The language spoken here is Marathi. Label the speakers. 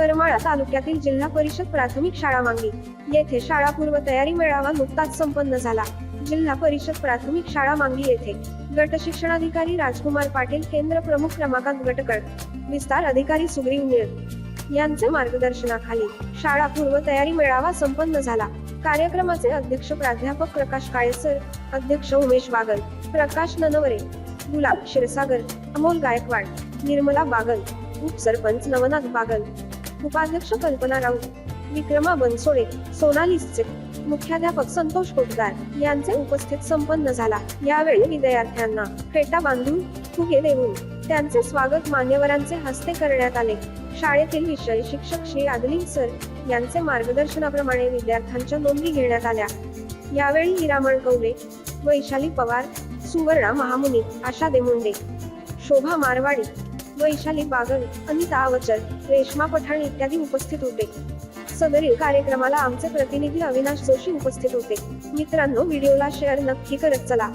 Speaker 1: करमाळा तालुक्यातील जिल्हा परिषद प्राथमिक शाळा मांगी येथे शाळा पूर्व तयारी मेळावा नुकताच संपन्न झाला. जिल्हा परिषद प्राथमिक शाळा मांगी येथे. गट शिक्षणाधिकारी राजकुमार पाटील केंद्र प्रमुख क्रमांकात गटकड विस्तार अधिकारी सुग्रीव निळ. यांचे मार्गदर्शनाखाली शाळा पूर्व तयारी मेळावा संपन्न झाला. कार्यक्रमाचे अध्यक्ष प्राध्यापक प्रकाश काळेसर अध्यक्ष उमेश बागल प्रकाश ननवरे गुलाब क्षीरसागर अमोल गायकवाड निर्मला बागल उपसरपंच नवनाथ बागल उपाध्यक्ष कल्पना राऊत विक्रमा बनसोडे सोनालीसचे मुख्याध्यापक संतोष कोटदार यांचे उपस्थित संपन्न झाला. यावेळी विद्यार्थ्यांना फेटा बांधून फुगे देऊन त्यांचे स्वागत मान्यवरांचे हस्ते करण्यात आले. शाळेतील विषय शिक्षक श्री आदलिंग सर यांचे मार्गदर्शनाप्रमाणे विद्यार्थ्यांच्या नोंदी घेण्यात आल्या. यावेळी हिरामण कवले वैशाली पवार सुवर्णा महामुनी आशा देमुंडे शोभा मारवाडी वैशाली बागल अनिता अवचर रेश्मा पठाण इत्यादी उपस्थित होते. सदरील कार्यक्रमाला आमचे प्रतिनिधी अविनाश जोशी उपस्थित होते. मित्रांनो व्हिडिओला शेअर नक्की करत चला.